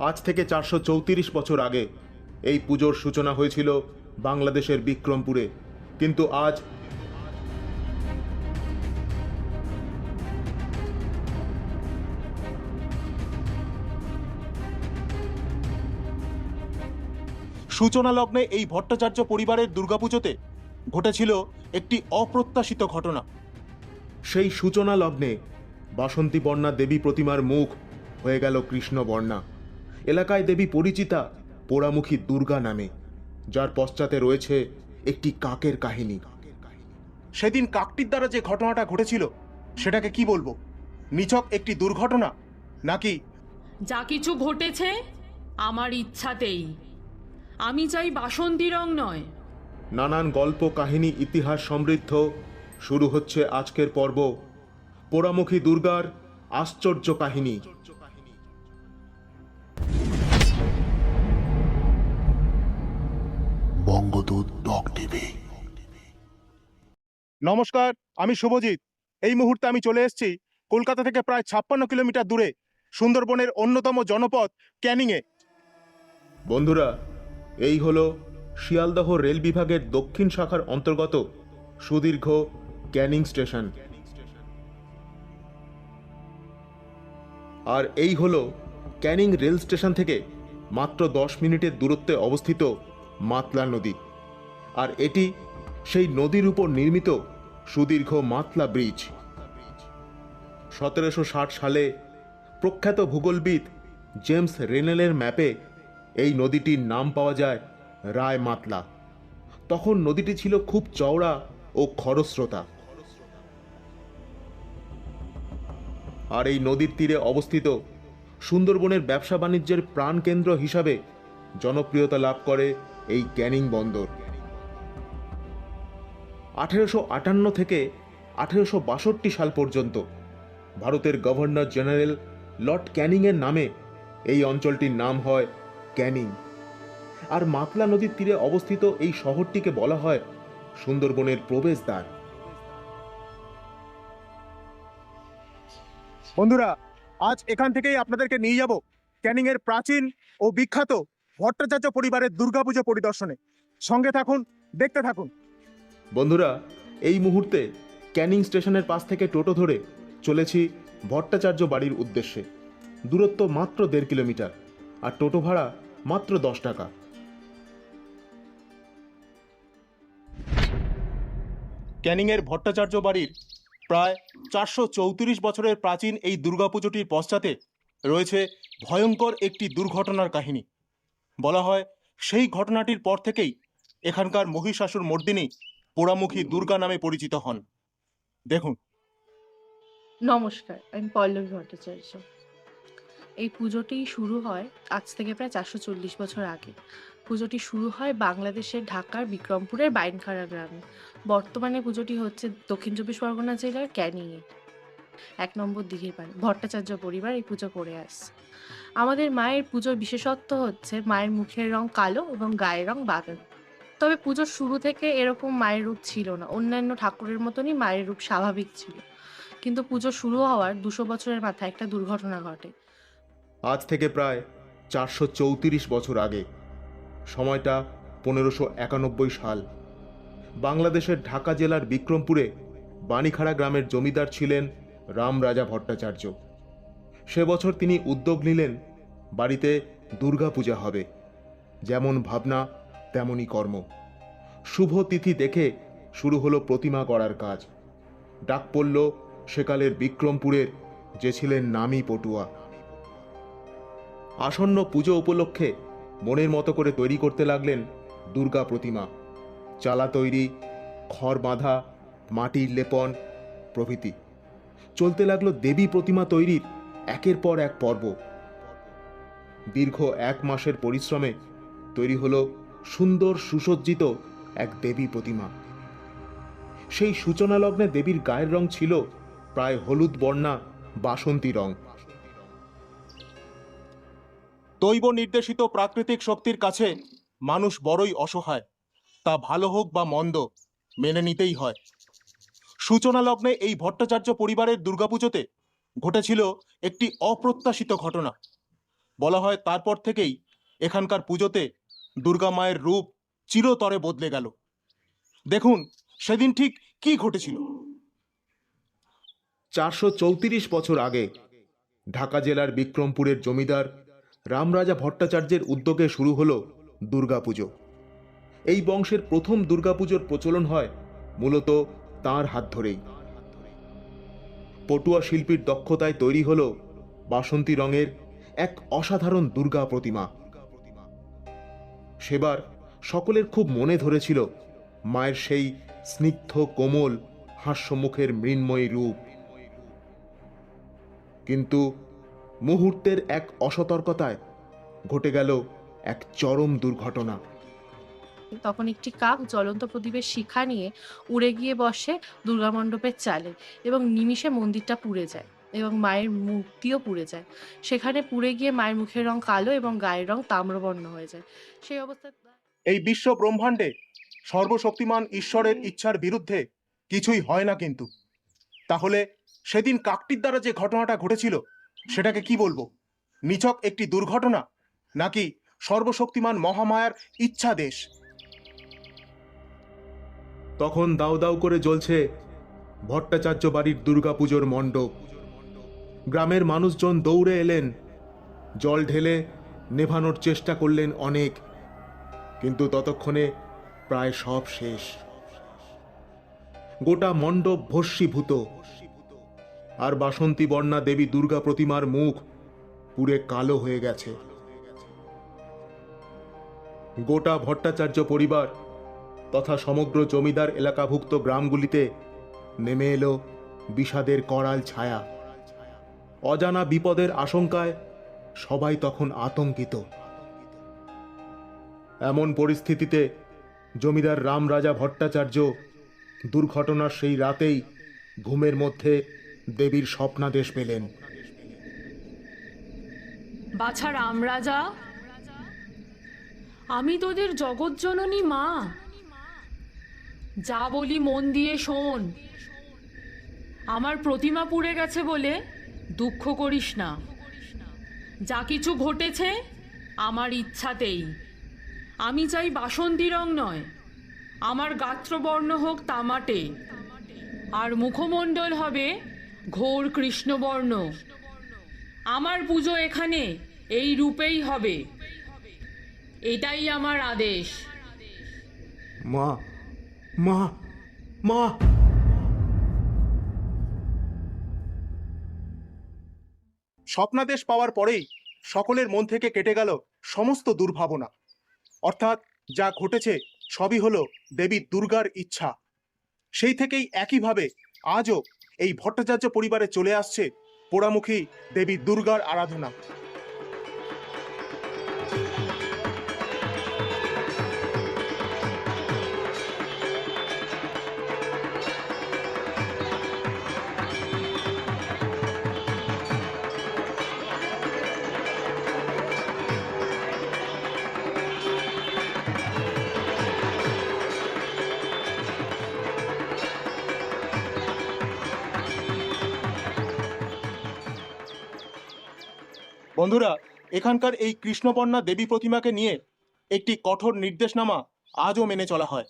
আজ থেকে চারশো চৌত্রিশ বছর আগে এই পুজোর সূচনা হয়েছিল বাংলাদেশের বিক্রমপুরে। কিন্তু আজ সূচনা লগ্নে এই ভট্টাচার্য পরিবারের দুর্গাপুজোতে ঘটেছিল একটি অপ্রত্যাশিত ঘটনা। সেই সূচনা লগ্নে বাসন্তী বর্ণা দেবী প্রতিমার মুখ হয়ে গেল কৃষ্ণ বর্ণা এলাকায় দেবী পরিচিতা পোড়ামুখী দুর্গা নামে যার পশ্চাতে রয়েছে একটি কাকের কাহিনী। সেদিন কাকটির দ্বারা যে ঘটনাটা ঘটেছিল সেটাকে কি বলব? নিছক একটি দুর্ঘটনা নাকি? যা কিছু ঘটেছে আমার ইচ্ছাতেই। আমি চাই বাসন্তী রং নয়। নানান গল্প কাহিনী ইতিহাস সমৃদ্ধ শুরু হচ্ছে আজকের পর্ব পোড়ামুখী দুর্গার আশ্চর্য কাহিনী। Bangadoot doc TV. নমস্কার আমি শুভজিৎ। এই মুহূর্তে আমি চলে এসেছি কলকাতা থেকে প্রায় ছাপ্পান্ন কিলোমিটার দূরে সুন্দরবনের অন্যতম জনপদ ক্যানিংয়ে। বন্ধুরা এই হলো শিয়ালদহ রেল বিভাগের দক্ষিণ শাখার অন্তর্গত সুদীর্ঘ ক্যানিং স্টেশন। আর এই হলো ক্যানিং রেল স্টেশন থেকে মাত্র দশ মিনিটের দূরত্বে অবস্থিত মাতলা নদী। আর এটি সেই নদীর উপর নির্মিত সুদীর্ঘ মাতলা ব্রিজ। সতেরোশো ষাট সালে প্রখ্যাত ভূগোলবিদ জেমস রেনেলের ম্যাপে এই নদীটির নাম পাওয়া যায় রায় মাতলা। তখন নদীটি ছিল খুব চওড়া ও খরস্রোতা। আর এই নদীর তীরে অবস্থিত সুন্দরবনের ব্যবসা বাণিজ্যের প্রাণকেন্দ্র হিসাবে জনপ্রিয়তা লাভ করে এই ক্যানিং বন্দর। আঠেরোশো আটান্ন থেকে আঠেরোশো বাষট্টি সাল পর্যন্ত ভারতের গভর্নর জেনারেল লর্ড ক্যানিংয়ের নামে এই অঞ্চলটির নাম হয় ক্যানিং। আর মাতলা নদীর তীরে অবস্থিত এই শহরটিকে বলা হয় সুন্দরবনের প্রবেশদ্বার। বন্ধুরা, আজ এখান থেকেই আপনাদেরকে নিয়ে যাব ক্যানিং এর প্রাচীন ও বিখ্যাত ভট্টাচার্য পরিবারের দুর্গাপুজো পরিদর্শনে। সঙ্গে থাকুন, দেখতে থাকুন। বন্ধুরা, এই মুহূর্তে ক্যানিং স্টেশনের পাশ থেকে টোটো ধরে চলেছি ভট্টাচার্য বাড়ির উদ্দেশ্যে। দূরত্ব মাত্র দেড় কিলোমিটার, আর টোটো ভাড়া মাত্র দশ টাকা। ক্যানিংয়ের ভট্টাচার্য বাড়ির প্রায় চারশো চৌত্রিশ বছরের প্রাচীন এই দুর্গাপুজোটির পশ্চাতে রয়েছে ভয়ঙ্কর একটি দুর্ঘটনার কাহিনী। বলা হয়, সেই ঘটনাটির পর থেকেই এখানকার মহিষাসুর মর্দিনী পোড়ামুখী দুর্গা নামে পরিচিত হন। দেখুন। নমস্কার, আমি পল্লবী ভট্টাচার্য। এই পুজোটি শুরু হয় আজ থেকে প্রায় চারশো চল্লিশ বছর আগে। পুজোটি শুরু হয় বাংলাদেশের ঢাকার বিক্রমপুরের বাইনখাড়া গ্রামে। বর্তমানে পুজোটি হচ্ছে দক্ষিণ চব্বিশ পরগনা জেলার ক্যানিংয়ে। এক নম্বর দিঘির পাড়ে ভট্টাচার্য পরিবার এই পুজো করে আসছে। আমাদের মায়ের পুজোর বিশেষত্ব হচ্ছে মায়ের মুখের রং কালো এবং গায়ের রং বাদামি তবে পুজোর শুরু থেকে এরকম মায়ের রূপ ছিল না। অন্যান্য ঠাকুরের মতনই মায়ের রূপ স্বাভাবিক ছিল। কিন্তু পুজো শুরু হওয়ার দুশো বছরের মাথায় একটা দুর্ঘটনা ঘটে। আজ থেকে প্রায় চারশো চৌত্রিশ বছর আগে। সময়টা পনেরোশো একানব্বই সাল। বাংলাদেশের ঢাকা জেলার বিক্রমপুরে বাণীখাড়া গ্রামের জমিদার ছিলেন রাম রাজা ভট্টাচার্য। সে বছর তিনি উদ্যোগ নিলেন, বাড়িতে দুর্গাপূজা হবে। যেমন ভাবনা, তেমনই কর্ম। শুভ তিথি দেখে শুরু হলো প্রতিমা করার কাজ। ডাক পড়ল সেকালের বিক্রমপুরের, যে ছিলেন নামী পটুয়া। আসন্ন পুজো উপলক্ষে মনের মতো করে তৈরি করতে লাগলেন দুর্গা প্রতিমা। চালা তৈরি, খড় বাঁধা, মাটির লেপন প্রভৃতি। চলতে লাগল দেবী প্রতিমা তৈরির একের পর এক পর্ব। দীর্ঘ এক মাসের পরিশ্রমে তৈরি হলো সুন্দর সুসজ্জিত এক দেবী প্রতিমা। সেই সূচনা লগ্নে দেবীর গায়ের রং ছিল প্রায় হলুদ বর্ণা, বাসন্তী রং। দৈব নির্দেশিত প্রাকৃতিক শক্তির কাছে মানুষ বড়ই অসহায়। তা ভালো হোক বা মন্দ, মেনে নিতেই হয়। সূচনা লগ্নে এই ভট্টাচার্য পরিবারের দুর্গাপুজোতে ঘটেছিল একটি অপ্রত্যাশিত ঘটনা। বলা হয় তারপর থেকেই এখানকার পুজোতে দুর্গা মায়ের রূপ চিরতরে বদলে গেল। দেখুন সেদিন ঠিক কি ঘটেছিল। চারশো চৌত্রিশ বছর আগে ঢাকা জেলার বিক্রমপুরের জমিদার রামরাজা ভট্টাচার্যের উদ্যোগে শুরু হলো দুর্গাপুজো। এই বংশের প্রথম দুর্গাপুজোর প্রচলন হয় মূলত তার হাত ধরেই। পটুয়া শিল্পীর দক্ষতায় তৈরি হল বাসন্তী রঙের এক অসাধারণ দুর্গা প্রতিমা। সেবার সকলের খুব মনে ধরেছিল মায়ের সেই স্নিগ্ধ কোমল, হাস্যমুখের মৃন্ময়ী রূপ। কিন্তু মুহূর্তের এক অসতর্কতায় ঘটে গেল এক চরম দুর্ঘটনা। তখন একটি কাক জ্বলন্ত প্রদীপের শিখা নিয়ে উড়ে গিয়ে বসে দুর্গা মণ্ডপের চালে এবং নিমিষে মন্দিরটা পুড়ে যায় এবং মায়ের মূর্তিও পুড়ে যায়। সেখানে পুড়ে গিয়ে মায়ের মুখের রং কালো এবং গায়ের রং তাম্রবর্ণ হয়ে যায়। সেই অবস্থায় এই বিশ্ব ব্রহ্মাণ্ডে সর্বশক্তিমান ঈশ্বরের ইচ্ছার বিরুদ্ধে কিছুই হয় না কিন্তু। তাহলে সেদিন কাকটির দ্বারা যে ঘটনাটা ঘটেছিল, সেটাকে কি বলব? নিছক একটি দুর্ঘটনা নাকি সর্বশক্তিমান মহামায়ার ইচ্ছাদেশ? তখন দাউ দাউ করে জ্বলছে ভট্টাচার্য বাড়ির দুর্গাপুজোর মণ্ডপ। গ্রামের মানুষজন দৌড়ে এলেন। জল ঢেলে নেভানোর চেষ্টা করলেন অনেক, কিন্তু ততক্ষণে প্রায় সব শেষ। গোটা মণ্ডপ ভস্মীভূত। আর বাসন্তী বর্ণা দেবী দুর্গা প্রতিমার মুখ পুরে কালো হয়ে গেছে। গোটা ভট্টাচার্য পরিবার তথা সমগ্র জমিদার এলাকাভুক্ত গ্রামগুলিতে নেমে এলো বিষাদের করাল ছায়া। অজানা বিপদের আশঙ্কায় সবাই তখন আতঙ্কিত। এমন পরিস্থিতিতে জমিদার রামরাজা ভট্টাচার্য দুর্ঘটনার সেই রাতেই ঘুমের মধ্যে দেবীর স্বপ্নাদেশ পেলেন। বাছা রামরাজা, আমি তোদের জগৎজননী মা। যা বলি মন দিয়ে শোন। আমার প্রতিমা পুড়ে গেছে বলে দুঃখ করিস না। যা কিছু ঘটেছে আমার ইচ্ছাতেই। আমি চাই বাসন্তী রং নয়, আমার গাত্রবর্ণ হোক তামাটে। আর মুখমণ্ডল হবে ঘোর কৃষ্ণবর্ণ। আমার পুজো এখানে এই রূপেই হবে। এটাই আমার আদেশ। মা মা মা। স্বপ্নাদেশ পাওয়ার পরেই সকলের মন থেকে কেটে গেল সমস্ত দুর্ভাবনা। অর্থাৎ যা ঘটেছে সবই হলো দেবী দুর্গার ইচ্ছা। সেই থেকেই একইভাবে আজও এই ভট্টাচার্য পরিবারে চলে আসছে পোড়ামুখী দেবী দুর্গার আরাধনা। বন্ধুরা, এখানকার এই কৃষ্ণবর্ণা দেবী প্রতিমাকে নিয়ে একটি কঠোর নির্দেশনামা আজও মেনে চলা হয়।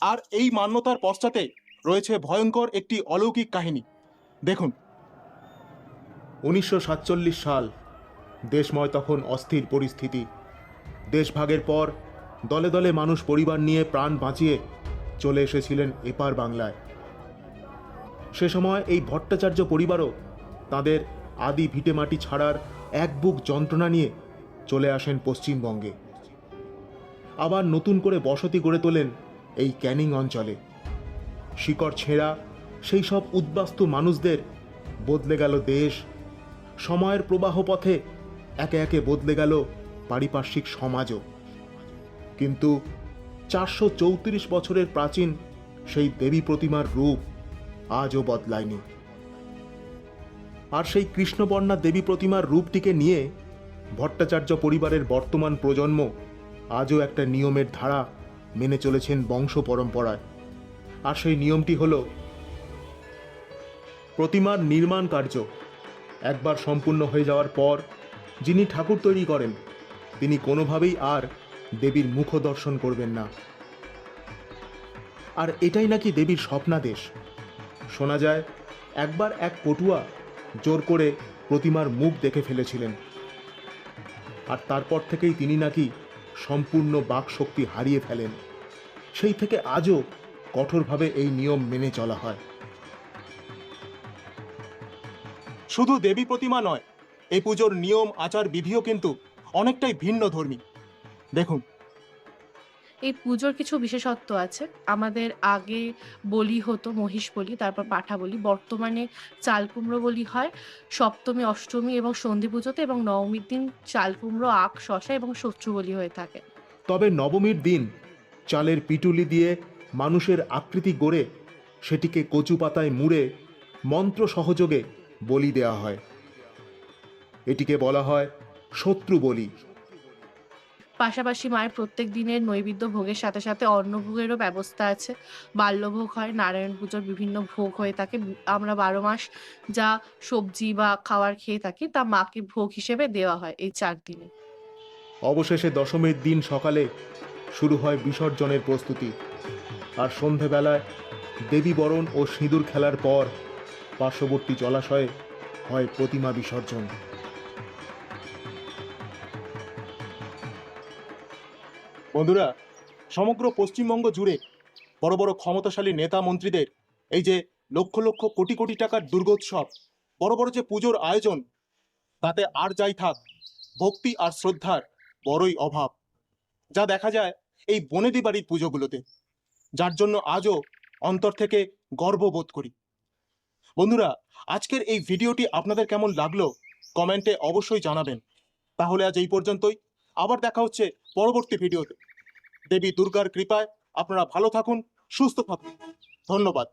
আর এই মান্যতার পশ্চাতে রয়েছে ভয়ঙ্কর একটি অলৌকিক কাহিনী। দেখুন। উনিশশো সাতচল্লিশ সাল, দেশময় তখন অস্থির পরিস্থিতি। দেশভাগের পর দলে দলে মানুষ পরিবার নিয়ে প্রাণ বাঁচিয়ে চলে এসেছিলেন এপার বাংলায়। সে সময় এই ভট্টাচার্য পরিবারও তাদের আদি ভিটেমাটি ছাড়ার এক বুক যন্ত্রণা নিয়ে চলে আসেন পশ্চিমবঙ্গে। আবার নতুন করে বসতি গড়ে তোলেন এই ক্যানিং অঞ্চলে। শিকড় ছেঁড়া সেই সব উদ্বাস্তু মানুষদের বদলে গেল দেশ। সময়ের প্রবাহ পথে একে একে বদলে গেল পারিপার্শ্বিক সমাজও। কিন্তু চারশো চৌত্রিশ বছরের প্রাচীন সেই দেবী প্রতিমার রূপ আজও বদলায়নি। আর সেই কৃষ্ণবর্ণা দেবী প্রতিমার রূপটিকে নিয়ে ভট্টাচার্য পরিবারের বর্তমান প্রজন্ম আজও একটা নিয়মের ধারা মেনে চলেছেন বংশ পরম্পরায়। আর সেই নিয়মটি হল প্রতিমার নির্মাণ কার্য একবার সম্পূর্ণ হয়ে যাওয়ার পর যিনি ঠাকুর তৈরি করেন, তিনি কোনোভাবেই আর দেবীর মুখ দর্শন করবেন না। আর এটাই নাকি দেবীর স্বপ্নাদেশ। শোনা যায়, একবার এক পটুয়া জোর করে প্রতিমার মুখ দেখে ফেলেছিলেন। আর তারপর থেকেই তিনি নাকি সম্পূর্ণ বাকশক্তি হারিয়ে ফেলেন। সেই থেকে আজও কঠোরভাবে এই নিয়ম মেনে চলা হয়। শুধু দেবী প্রতিমা নয় এই পুজোর নিয়ম, আচার, বিধিও কিন্তু অনেকটাই ভিন্ন ধর্মী দেখুন এই পুজোর কিছু বিশেষত্ব আছে। আমাদের আগে বলি হতো, মহিষ বলি, তারপর পাঠা বলি। বর্তমানে চাল কুমড়ো বলি হয়, সপ্তমী, অষ্টমী এবং সন্ধি পুজোতে এবং নবমীর দিন চাল কুমড়ো আখ, শশা এবং শত্রু বলি হয়ে থাকে। তবে নবমীর দিন চালের পিটুলি দিয়ে মানুষের আকৃতি গড়ে সেটিকে কচু পাতায় মুড়ে মন্ত্র সহযোগে বলি দেওয়া হয়। এটিকে বলা হয় শত্রু বলি। পাশাপাশি মায়ের প্রত্যেক দিনের নৈবেদ্য ভোগের সাথে সাথে অন্নভোগেরও ব্যবস্থা আছে। বাল্যভোগ হয়, নারায়ণ পুজোর বিভিন্ন ভোগ হয়ে থাকে। আমরা বারো মাস যা সবজি বা খাবার খেয়ে থাকি, তা মাকে ভোগ হিসেবে দেওয়া হয় এই চার দিনে। অবশেষে দশমীর দিন সকালে শুরু হয় বিসর্জনের প্রস্তুতি। আর সন্ধেবেলায় দেবী বরণ ও সিঁদুর খেলার পর পার্শ্ববর্তী জলাশয়ে হয় প্রতিমা বিসর্জন। বন্ধুরা, সমগ্র পশ্চিমবঙ্গ জুড়ে বড় বড় ক্ষমতাশালী নেতা মন্ত্রীদের এই যে লক্ষ লক্ষ কোটি কোটি টাকার দুর্গোৎসব, বড় বড় যে পুজোর আয়োজন, তাতে আর যাই থাক, ভক্তি আর শ্রদ্ধার বড়ই অভাব। যা দেখা যায় এই বনেদি বাড়ির পুজোগুলোতে, যার জন্য আজও অন্তর থেকে গর্ববোধ করি। বন্ধুরা, আজকের এই ভিডিওটি আপনাদের কেমন লাগল, কমেন্টে অবশ্যই জানাবেন। তাহলে আজ এই পর্যন্তই। আবার দেখা হচ্ছে পরবর্তী ভিডিওতে। দেবী দুর্গার কৃপায় আপনারা ভালো থাকুন সুস্থ থাকুন। ধন্যবাদ।